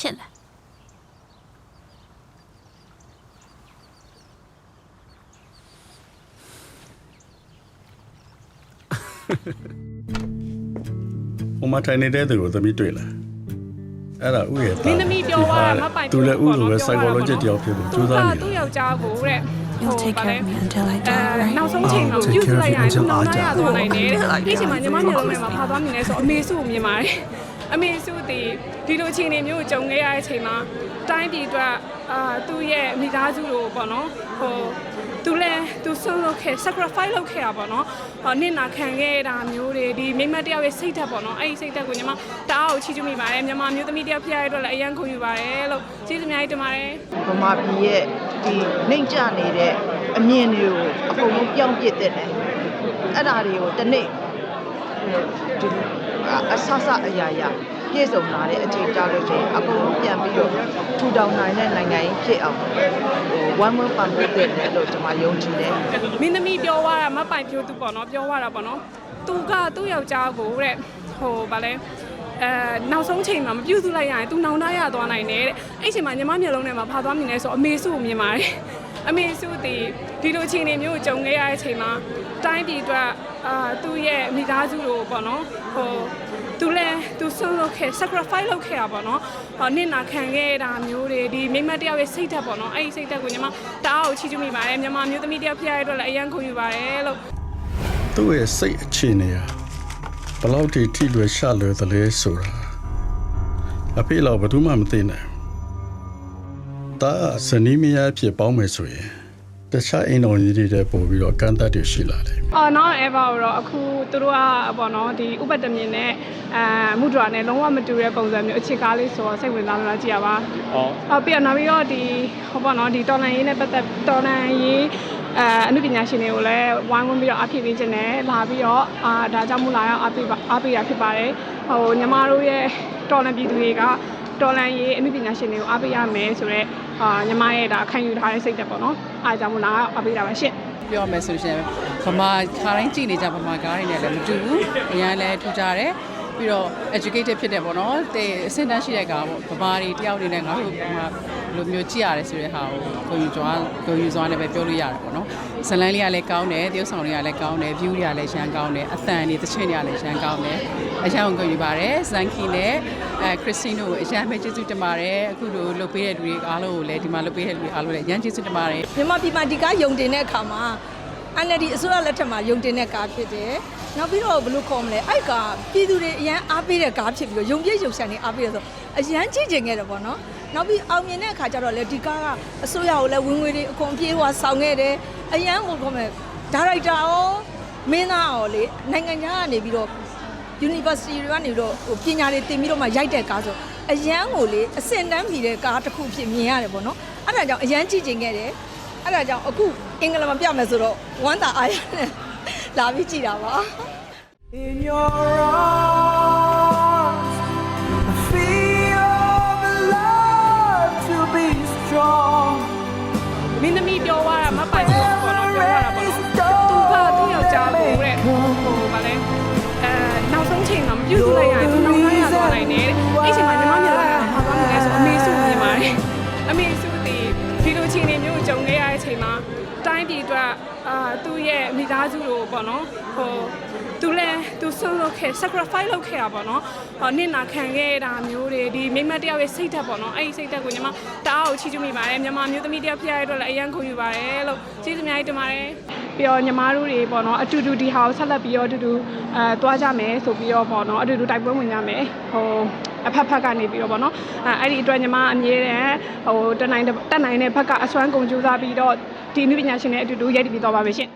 ချစ်လားဟိုမှာထိုင်နေတဲ့သူကိုသမီးတွေ့လားအဲ့ဒါဥရဲ့မင်းသမီးပြောသွားတာမပိုင်သူလည်းဥလိုပဲ psychologist တယောက်ဖြစ်ဖို့ကြိုးစားနေသူ့ယောက်ျားကိုတဲ့ You'll take care of me until I အဲ die right နောက်ဆုံးချိန်မှာပြုစုလိုက်ရရင်သူနောက်ရသွားနိုင်တယ်တဲ့ဒီချိန်မှာညီမမျိုးလုံးထဲမှာဖာသွားမြင်လဲဆိုအမေစုကိုမြင်ပါတယ် အမေစုဒီဒီလိုချိန်တွေမျိုးကိုကြုံခဲ့ရတဲ့ချိန်မှာတိုင်းပြည်အတွက်အာသူ့ရဲ့မိသားစုကိုပေါ့နော်ဟိုသူလည်းသူဆုံးလုပ်ခဲ့ sacrifice လုပ်ခဲ့တာပေါ့နော်ဟောနင့်နာခံခဲ့တာမျိုးတွေဒီမိန်းမတစ်ယောက်ရဲ့စိတ်ဓာတ်ပေါ့နော်အဲ့ဒီစိတ်ဓာတ်ကိုညီမတအားကိုချီးကျူးမိပါတယ်မြန်မာမျိုးသမီးတစ်ယောက်ဖြစ်ရတဲ့အတွက်လည်းအယံခုန်ယူပါတယ်လို့ကျေးဇူးအများကြီးတင်ပါတယ်ဗမာပြည်ရဲ့ဒီနှိမ့်ကျနေတဲ့အမြင်တွေကိုအကုန်လုံးပြောင်းပြစ်တဲ့တယ်အဲ့ဒါတွေကိုတစ်နေ့ ဒီအဆဆအရာရာပြည့်စုံလာတဲ့အချိန်ကြာလို့ရှိရင်အကုန်လုံးပြန်ပြီးတော့ထူထောင်နိုင်တဲ့နိုင်ငံကြီးဖြစ်အောင်ဟိုဝမ်းမပန်ဖို့တဲ့တယ်လို့ကျွန်မယုံကြည်တယ်မင်းသမီးပြောသွားတာမပိုင်ပြိုးသူပေါ့နော်ပြောသွားတာပေါ့နော်သူကသူ့ယောက်ျားကိုတဲ့ဟိုဗာလဲအဲနောက်ဆုံးချိန်မှာမပြုတ်စုလိုက်ရရင်သူနောင်တရသွားနိုင်တယ်တဲ့အဲ့ချိန်မှာညီမမျက်လုံးထဲမှာဖာသွားမြင်လဲဆိုအမေစုကိုမြင်ပါတယ် အမေစုဒီဒီလိုချိန်တွေမျိုးကိုကြုံခဲ့ရတဲ့ချိန်မှာတိုင်းပြည်အတွက်အာသူ့ရဲ့မိသားစုကိုပေါ့နော်ဟိုသူလည်းသူဆုံးလုပ်ခဲ့ sacrifice လုပ်ခဲ့တာပေါ့နော်ဟောနင့်နာခံခဲ့တာမျိုးတွေဒီမိန်းမတစ်ယောက်ရဲ့စိတ်ဓာတ်ပေါ့နော်အဲ့ဒီစိတ်ဓာတ်ကိုညီမတအားကိုချီးကျူးမိပါတယ်မြန်မာမျိုးသမီးတစ်ယောက်ဖြစ်ရတဲ့အတွက်လည်းအယံခုန်ယူပါတယ်လို့သူ့ရဲ့စိတ်အခြေအနေဟာဘယ်လောက်ထိထိလွယ်ရှလွယ်သလဲဆိုတာအဖေလောက်ဘာမှမသိနို င်ဘူးဒါဇနီးမယားအဖြစ်ပေါင်းမယ်ဆိုရင်တခြားအိမ်တော်ကြီးတွေတဲ့ပို့ပြီးတော့ကန့်သက်တွေရှိလာတယ်အော်နော် Eva ကိုတော့အခုသူတို့ကပေါ့နော်ဒီဥပဒမြင်နဲ့အဲမုဒရာနဲ့လုံးဝမတူတဲ့ပုံစံမျိုးအခြေကားလေးဆိုတော့စိတ်ဝင်စားလို့လားကြည့်ရပါဟုတ်အော်ပြီးတော့နောက်ပြီးတော့ဒီဟောပေါ့နော်ဒီတော်လန်ရေးနဲ့ပတ်သက်တော်လန်ရေးအဲအမှုပညာရှင်တွေကိုလည်းဝိုင်းဝန်းပြီးတော့အဖြစ်ပေးခြင်းနဲ့လာပြီးတော့အာဒါကြောင့်မို့လာရောက်အပေးပါအပေးတာဖြစ်ပါတယ်ဟိုညီမတို့ရဲ့တော်လန်ပြည်သူတွေကတော်လန်ရေးအမှုပညာရှင်တွေကိုအားပေးရမယ်ဆိုတော့ အာညီမရဲ့ဒါခံယူထားတဲ့စိတ်သက်ပေါ့နော်အားကြောင့်မို့လာရောက်အပေးတာပါရှင့်ပြောမယ်ဆိုရှင်ဗမာခါတိုင်းကြည်နေကြဗမာကားတွေနဲ့လည်းမတူဘူးအရင်လည်းထူကြတယ် ပြီးတော့ educated ဖြစ်တယ်ပေါ့နော်တဲ့အဆင့်တန်းရှိတဲ့ကားပေါ့ဗမာတွေတယောက်အနေနဲ့ငါတို့ဗမာလိုမျိုးကြည့်ရတယ်ဆိုတဲ့ဟာကိုဂုဏ်ယူကြွားဂုဏ်ယူစွာနဲ့ပဲပြောလို့ရတယ်ပေါ့နော်ဇလန်းလေးကလည်းကောင်းတယ်တရုပ်ဆောင်လေးကလည်းကောင်းတယ် view တွေကလည်းရှမ်းကောင်းတယ်အသံတွေသချင်းတွေကလည်းရှမ်းကောင်းတယ်အရန်ကိုဂုဏ်ယူပါတယ်ဇန်ကီနဲ့အဲခရစ်စတင်းတို့ကိုအရန်ပဲကျေးဇူးတင်ပါတယ်အခုလိုလုပ်ပေးတဲ့လူတွေအားလုံးကိုလည်းဒီမှာလုပ်ပေးတဲ့လူတွေအားလုံးလည်းအရန်ကျေးဇူးတင်ပါတယ်မြန်မာပြည်မှာဒီကားယုံတင်တဲ့အခါမှာ NLD အစိုးရလက်ထက်မှာယုံတင်တဲ့ကားဖြစ်တယ်။နောက်ပြီးတော့ဘယ်လိုခေါ်မလဲအဲ့ကားပြည်သူတွေအရန်အားပေးတဲ့ကားဖြစ်ပြီးတော့ယုံပြည့်ယုံဆန်နေအားပေးရဆိုအရန်ကြည့်ကျင်ခဲ့တယ်ပေါ့နော်။နောက်ပြီးအောင်မြင်တဲ့အခါကျတော့လေဒီကားကအစိုးရကိုလည်းဝင်ငွေတွေအကုန်ပြေးသွားဆောင်ခဲ့တယ်။အရန်ကိုခေါ်မယ်ဒါရိုက်တာရောမင်းသားရောလေနိုင်ငံခြားကနေပြီးတော့ university တွေကနေပြီးတော့ဟိုပညာတွေသင်ပြီးတော့မှရိုက်တဲ့ကားဆိုအရန်ကိုလေအစင်တန်းမီတဲ့ကားတစ်ခုဖြစ်မြင်ရတယ်ပေါ့နော်။အဲ့ဒါကြောင့်အရန်ကြည့်ကျင်ခဲ့တယ်။ အဲ့ဒါကြောင့်အခုအင်္ဂလန်မှာပြမယ်ဆိုတော့ဝမ်းသာအားရနဲ့လာပြီးကြည်တာပါ In your arms, သားစုကိုပေါ့နော်ဟိုသူလည်းသူဆုံးလုပ်ခဲ့ sacrifice လုပ်ခဲ့တာပေါ့နော်ဟောနင့်နာခံခဲ့တာမျိုးတွေဒီမိန်းမတစ်ယောက်ရဲ့စိတ်ဓာတ်ပေါ့နော်အဲ့ဒီစိတ်ဓာတ်ကိုညီမတအားကိုချီးကျူးမိပါတယ်မြန်မာမျိုးသမီးတစ်ယောက်ဖြစ်ရတဲ့အတွက်လည်းအယံခုန်ယူပါတယ်လို့ကျေးဇူးအများကြီးတင်ပါတယ်ပြီးတော့ညီမတို့တွေပေါ့နော်အတူတူဒီဟာကိုဆက်လက်ပြီးတော့အတူတူအဲသွားကြမယ်ဆိုပြီးတော့ပေါ့နော်အတူတူတိုက်ပွဲဝင်ကြမယ်ဟိုအဖက်ဖက်ကနေပြီးတော့ပေါ့နော်အဲအဲ့ဒီအတွက်ညီမအမြဲတမ်းဟိုတက်နိုင်တဲ့တက်နိုင်တဲ့ဘက်ကအစွမ်းကုန်ကြိုးစားပြီးတော့ဒီနည်းပညာရှင်တွေအတူတူရိုက်တည်ပြီးသွားပါမယ်ရှင်